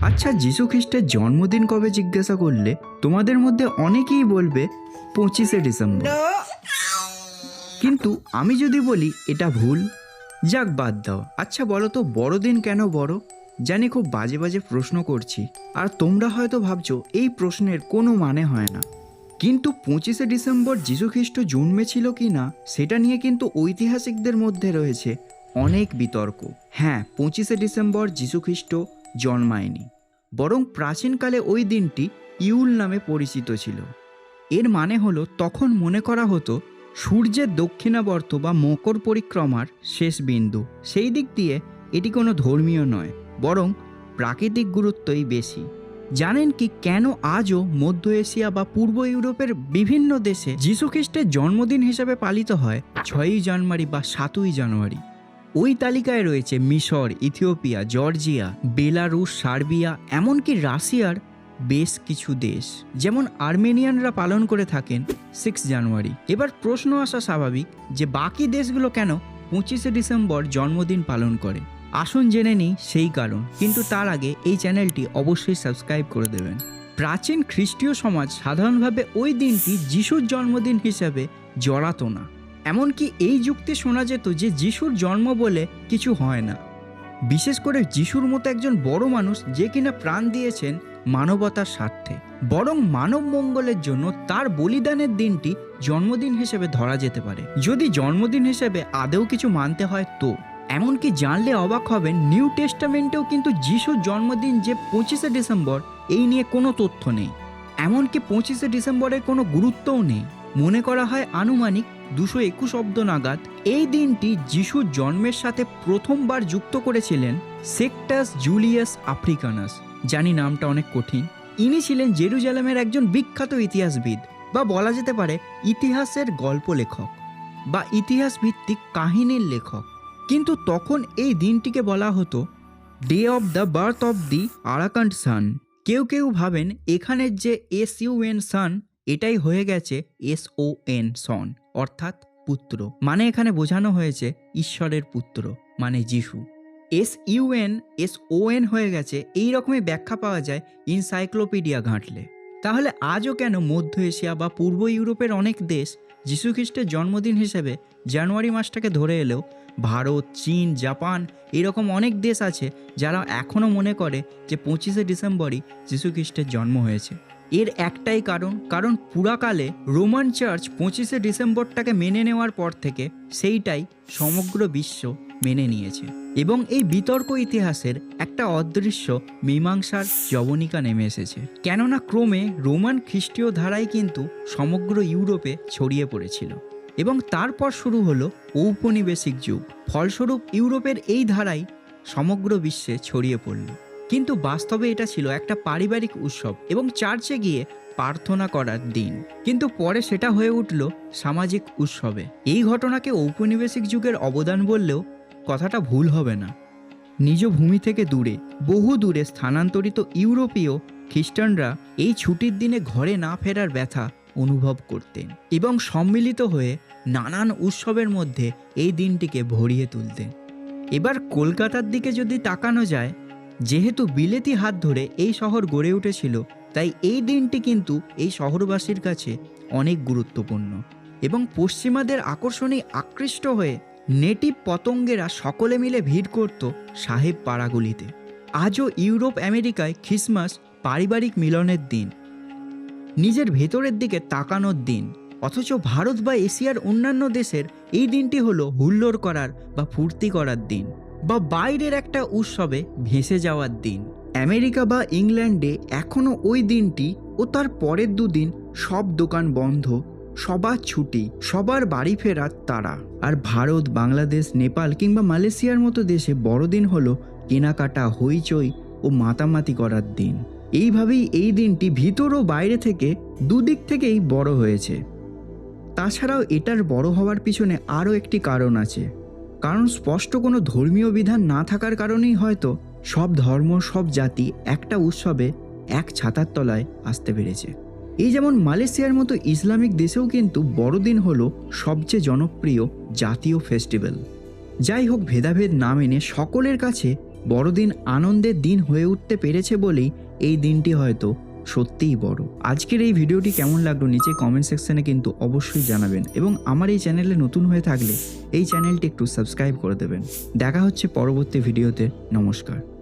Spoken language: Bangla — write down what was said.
আচ্ছা যীশু খ্রিস্টের জন্মদিন কবে জিজ্ঞাসা করলে? তোমাদের মধ্যে অনেকেই বলবে পঁচিশে ডিসেম্বর। কিন্তু আমি যদি বলি এটা ভুল যাক বাদ দাও। আচ্ছা বলো তো বড়দিন কেন বড়? জানি খুব বাজে বাজে প্রশ্ন করছি। আর তোমরা হয়তো ভাবছ এই প্রশ্নের কোনো মানে হয় না। কিন্তু পঁচিশে ডিসেম্বর যীশুখ্রিস্ট জন্মেছিল কি না সেটা নিয়ে কিন্তু ঐতিহাসিকদের মধ্যে রয়েছে অনেক বিতর্ক। হ্যাঁ পঁচিশে ডিসেম্বর যীশুখ্রিস্ট জন্মায়নি। বরং প্রাচীনকালে ওই দিনটি ইউল নামে পরিচিত ছিল। এর মানে হলো তখন মনে করা হতো সূর্যের দক্ষিণাবর্ত বা মকর পরিক্রমার শেষ বিন্দু। সেই দিক দিয়ে এটি কোনো ধর্মীয় নয়, বরং প্রাকৃতিক গুরুত্বই বেশি। জানেন কি কেন আজও মধ্য এশিয়া বা পূর্ব ইউরোপের বিভিন্ন দেশে যীশুখ্রিস্টের জন্মদিন হিসাবে পালিত হয় ছয়ই জানুয়ারি বা সাতই জানুয়ারি? ওই তালিকায় রয়েছে মিশর, ইথিওপিয়া, জর্জিয়া, বেলারুশ, সার্বিয়া, এমনকি রাশিয়ার বেশ কিছু দেশ। যেমন আর্মেনিয়ানরা পালন করে থাকেন সিক্স জানুয়ারি। এবার প্রশ্ন আসা স্বাভাবিক যে বাকি দেশগুলো কেন পঁচিশে ডিসেম্বর জন্মদিন পালন করে? আসুন জেনে নিই সেই কারণ। কিন্তু তার আগে এই চ্যানেলটি অবশ্যই সাবস্ক্রাইব করে দেবেন। প্রাচীন খ্রিস্টীয় সমাজ সাধারণভাবে ওই দিনটি যিশুর জন্মদিন হিসাবে জড়াতো না। এমনকি এই যুক্তি শোনা যেত যে যিশুর জন্ম বলে কিছু হয় না। বিশেষ করে যিশুর মতো একজন বড় মানুষ যে কিনা প্রাণ দিয়েছেন মানবতার স্বার্থে। বরং মানব মঙ্গলের জন্য তার বলিদানের দিনটি জন্মদিন হিসেবে ধরা যেতে পারে। যদি জন্মদিন হিসেবে আদেও কিছু মানতে হয় তো। এমনকি জানলে অবাক হবেন, নিউ টেস্টামেন্টেও কিন্তু যিশুর জন্মদিন যে পঁচিশে ডিসেম্বর, এই নিয়ে কোনো তথ্য নেই। এমনকি পঁচিশে ডিসেম্বরের কোনো গুরুত্বও নেই। মনে করা হয় আনুমানিক দুশো একুশ অব্দ নাগাদ এই দিনটি যিশুর জন্মের সাথে প্রথমবার যুক্ত করেছিলেন সেক্টাস জুলিয়াস আফ্রিকানাস। জানি নামটা অনেক কঠিন। ইনি ছিলেন জেরুজালেমের একজন বিখ্যাত ইতিহাসবিদ বা বলা যেতে পারে ইতিহাসের গল্প লেখক বা ইতিহাস ভিত্তিক কাহিনীর লেখক। কিন্তু তখন এই দিনটিকে বলা হতো day of the birth of the unconquered sun কেউ কেউ ভাবেন এখানের যে এস ইউ এন সান এটাই হয়ে গেছে এস ও এন সন অর্থাৎ পুত্র। মানে এখানে বোঝানো হয়েছে ঈশ্বরের পুত্র মানে যিশু। S U N S O N হয়ে গেছে, এই রকমই ব্যাখ্যা পাওয়া যায় ইনসাইক্লোপিডিয়া ঘাঁটলে। তাহলে আজও কেন মধ্য এশিয়া বা পূর্ব ইউরোপের অনেক দেশ যীশুখ্রিস্টের জন্মদিন হিসেবে জানুয়ারি মাসটাকে ধরে এলেও ভারত, চীন, জাপান, এরকম অনেক দেশ আছে যারা এখনও মনে করে যে পঁচিশে ডিসেম্বরই যীশুখ্রিস্টের জন্ম হয়েছে। এর একটাই কারণ কারণ পুরাকালে রোমান চার্চ পঁচিশে ডিসেম্বরটাকে মেনে নেওয়ার পর থেকে সেইটাই সমগ্র বিশ্ব মেনে নিয়েছে। এবং এই বিতর্ক ইতিহাসের একটা অদৃশ্য মীমাংসার জবনিকা নেমে এসেছে। কেননা ক্রমে রোমান খ্রিস্টীয় ধারাই কিন্তু সমগ্র ইউরোপে ছড়িয়ে পড়েছিল। এবং তারপর শুরু হলো ঔপনিবেশিক যুগ। ফলস্বরূপ ইউরোপের এই ধারাই সমগ্র বিশ্বে ছড়িয়ে পড়ল। কিন্তু বাস্তবে এটা ছিল একটা পারিবারিক উৎসব এবং চার্চে গিয়ে প্রার্থনা করার দিন। কিন্তু পরে সেটা হয়ে উঠল সামাজিক উৎসবে। এই ঘটনাকে ঔপনিবেশিক যুগের অবদান বললেও কথাটা ভুল হবে না। নিজ ভূমি থেকে দূরে, বহু দূরে স্থানান্তরিত ইউরোপীয় খ্রিস্টানরা এই ছুটির দিনে ঘরে না ফেরার ব্যথা অনুভব করতেন এবং সম্মিলিত হয়ে নানান উৎসবের মধ্যে এই দিনটিকে ভরিয়ে তুলতেন। এবার কলকাতার দিকে যদি তাকানো যায় যেহেতু বিলেতি হাত ধরে এই শহর গড়ে উঠেছিল, তাই এই দিনটি কিন্তু এই শহরবাসীর কাছে অনেক গুরুত্বপূর্ণ। এবং পশ্চিমাদের আকর্ষণে আকৃষ্ট হয়ে নেটিভ পতঙ্গেরা সকলে মিলে ভিড় করত সাহেব পাড়াগুলিতে। আজও ইউরোপ আমেরিকায় খ্রিসমাস পারিবারিক মিলনের দিন। নিজের ভেতরের দিকে তাকানোর দিন। অথচ ভারত বা এশিয়ার অন্যান্য দেশের এই দিনটি হলো হুল্লোড় করার বা ফুর্তি করার দিন। বা বাইরের একটা উৎসবে ভেসে যাওয়ার দিন। আমেরিকা বা ইংল্যান্ডে এখনও ওই দিনটি ও তার পরের দুদিন সব দোকান বন্ধ, সবার ছুটি, সবার বাড়ি ফেরার তারা আর ভারত, বাংলাদেশ, নেপাল কিংবা মালয়েশিয়ার মতো দেশে বড়দিন হলো কেনাকাটা হইচই ও মাতামাতি করার দিন। এইভাবেই এই দিনটি ভিতর ও বাইরে থেকে দুদিক থেকেই বড় হয়েছে। তাছাড়াও এটার বড় হওয়ার পিছনে আরও একটি কারণ আছে। কারণ স্পষ্ট কোনো ধর্মীয় বিধান না থাকার কারণেই হয়তো সব ধর্ম, সব জাতি একটা উৎসবে এক ছাতার তলায় আসতে পেরেছে। এই যেমন মালয়েশিয়ার মতো ইসলামিক দেশেও কিন্তু বড়দিন হলো সবচেয়ে জনপ্রিয় জাতীয় ফেস্টিভ্যাল। যাই হোক, ভেদাভেদ না মেনে সকলের কাছে বড়দিন আনন্দের দিন হয়ে উঠতে পেরেছে বলেই এই দিনটি হয়তো সত্যিই বড়। আজকের এই ভিডিওটি কেমন লাগল নিচে কমেন্ট সেকশনে কিন্তু অবশ্যই জানাবেন এবং আমার এই চ্যানেলে নতুন হয়ে থাকলে এই চ্যানেলটি একটু সাবস্ক্রাইব করে দেবেন। দেখা হচ্ছে পরবর্তী ভিডিওতে। নমস্কার।